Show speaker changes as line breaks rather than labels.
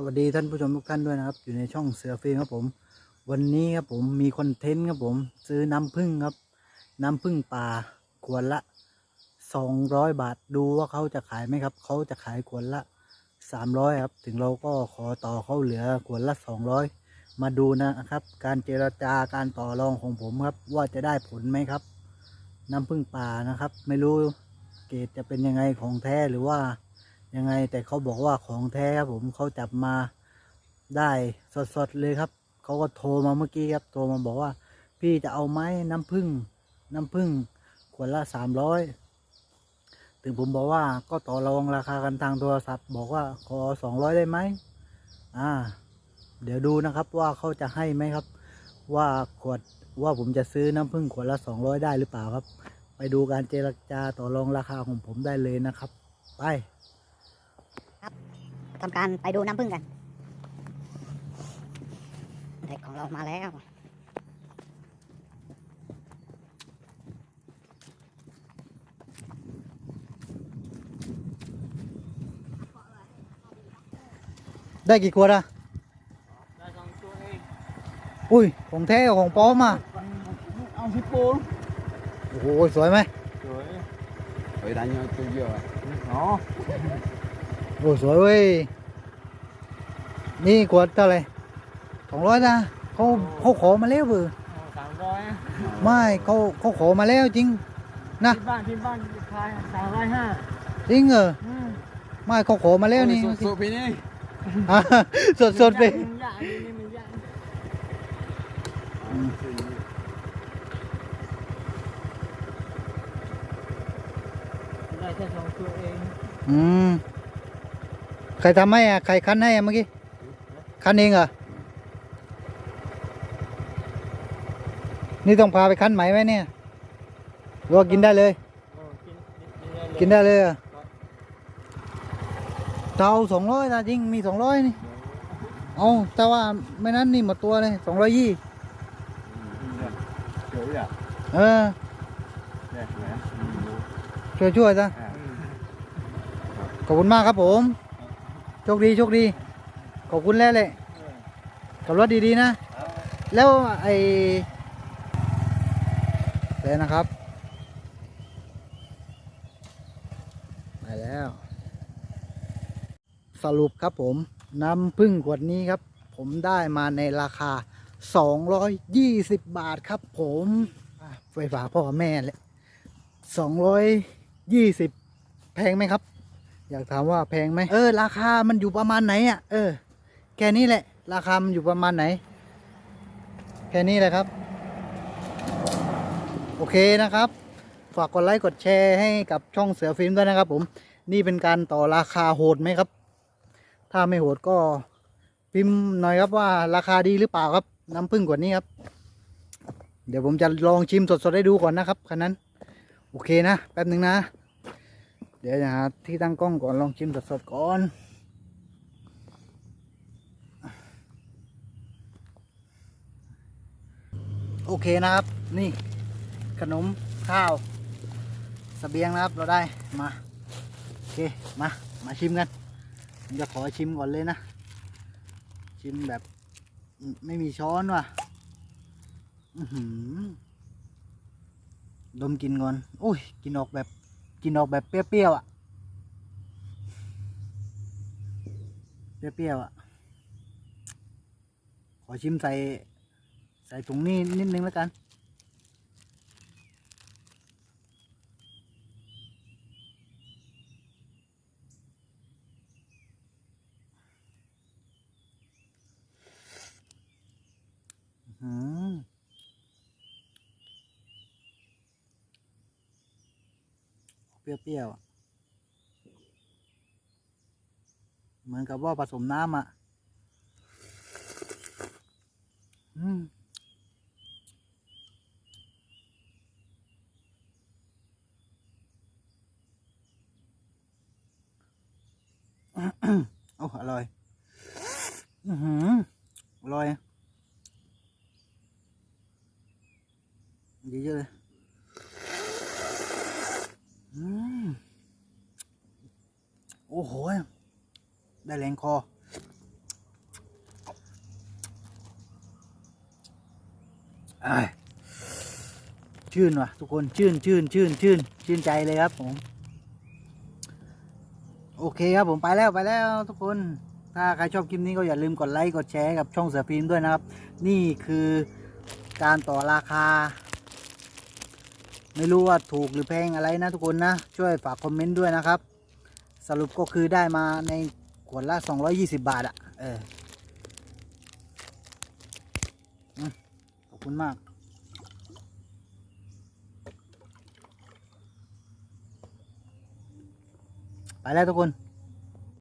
สวัสดีท่านผู้ชมทุกท่านด้วยนะครับ อยู่ในช่องเสือฟิล์มครับผม วันนี้ครับผมมีคอนเทนต์ครับผม ซื้อน้ำผึ้งครับ น้ำผึ้งป่าขวดละสองร้อยบาทดูว่าเขาจะขายไหมครับ เขาจะขายขวดละสามร้อยครับ ถึงเราก็ขอต่อเขาเหลือขวดละสองร้อยมาดูนะครับ การเจรจาการต่อรองของผมครับ ว่าจะได้ผลไหมครับ น้ำผึ้งป่านะครับ ไม่รู้เกรดจะเป็นยังไงของแท้หรือว่า ยังไงแต่เขาบอกว่าของแท้ครับผมเขาจับมาได้สดๆเลยครับ เขาก็โทรมาเมื่อกี้ครับ โทรมาบอกว่า พี่จะเอาไหมน้ำผึ้งน้ำผึ้งขวดละสามร้อยถึงผมบอกว่าก็ต่อรองราคากันทางโทรศัพท์ บอกว่าขอสองร้อยได้ไหมอ่า เดี๋ยวดูนะครับว่าเขาจะให้ไหมครับ ว่าขวดว่าผมจะซื้อน้ำผึ้งขวดละสองร้อยได้หรือเปล่าครับ ไปดูการเจรจาต่อรองราคาของผมได้เลยนะครับ ไป
ทำการไปดูน้ำผึ้งกัน เด็กของเรามาแล้ว
ได้กี่ขวดอะ
ได้สองตัวเอง
อุ้ย ของแท้กับของปลอมอะ
เอาสิปู
โอ้โห สวยไหม
สวย
Ôi đánh nhau tôi vừa
เนาะ
โอ้สวยเว้ย นี่ขวดเท่าไหร่สองร้อยนะเขาเขาขอมาแล้วเบอร์
สามร้อย
ไม่เขาเขาขอมาแล้วจริง นะ
ที่บ้านที่บ้านขายสามร้อยห้า
จริงเหรอ
อืม
ไม่เขาขอมาแล้วนี่
Ôi sụp sụp đi đi
อะสดสดๆไป
มันยากอันนี้มันยากได้แค่สองตัวเอง
อืม ใครทำให้อะใครคันให้อะเมื่อกี้ คันเองเหรอ นี่ต้องพาไปคันไหมไหมเนี่ยรือว่ากินได้เลย
กิน
ได้เลยเหรอเตาสองร้อยนะจริงมีสองร้อยนี่ เอาแต่ว่าไม่นั้นนี่หมดตัวเลยสองร้อยยี่เออช่วยช่วยๆซะขอบคุณมากครับผม ชคดีโชคดี ขอบคุณแล้วแหละขับรถดีๆนะ แล้วไอ้เดี๋ยวนะครับ ไปแล้ว สรุปครับผมน้ำพึ่งขวดนี้ครับ ผมได้มาในราคา 220 บาทครับผมไฟฝาพ่อแม่เลย220 แพงไหมครับ อยากถามว่าแพงไหมเออ ราคามันอยู่ประมาณไหนอะเออ แค่นี้แหละ ราคามันอยู่ประมาณไหน แค่นี้แหละครับ โอเคนะครับ ฝากกดไลค์กดแชร์ให้กับช่องเสือฟิล์มด้วยนะครับ ผม นี่เป็นการต่อราคาโหดไหมครับ ถ้าไม่โหดก็พิมพ์หน่อยครับว่าราคาดีหรือเปล่าครับ น้ำผึ้งกว่านี้ครับ เดี๋ยวผมจะลองชิมสดๆให้ดูก่อนนะครับคันนั้น โอเคนะ แป๊บหนึ่งนะ เดี๋ยวจะหาที่ตั้งกล้องก่อนลองชิมสดๆก่อนโอเคนะครับ นี่ขนมข้าวสเสบียงนะครับเราได้มาโอเคมามาชิมกันผมจะขอชิมก่อนเลยนะ ชิมแบบไม่มีช้อนว่ะดมกินก่อน โอ้ย กินออกแบบ กินออกแบบเปรี้ยวๆอะ เปรี้ยวๆอะ ขอชิมใส่ ใส่ถุงนี่นิดนึงแล้วกัน อืม เปรี้ยวๆ เหมือนกับว่าผสมน้ำอะอืมโอ้อร่อย อือหืออร่อยเยอะๆเลย โอ้โห ได้แรงคอไอชื่นว่ะ ทุกคน ชื่นชื่นชื่นชื่นชื่นใจเลยครับผม โอเคครับผมไปแล้วไปแล้วทุกคน ถ้าใครชอบคลิปนี้ก็อย่าลืมกดไลค์ กดแชร์กับช่องเสือพิมพ์ด้วยนะครับ นี่คือการต่อราคา ไม่รู้ว่าถูกหรือแพงอะไรนะทุกคนนะ ช่วยฝากคอมเมนต์ด้วยนะครับ สรุปก็คือได้มาในขวดละ 220 บาทอะเออขอบคุณมาก ไปแล้วทุกคน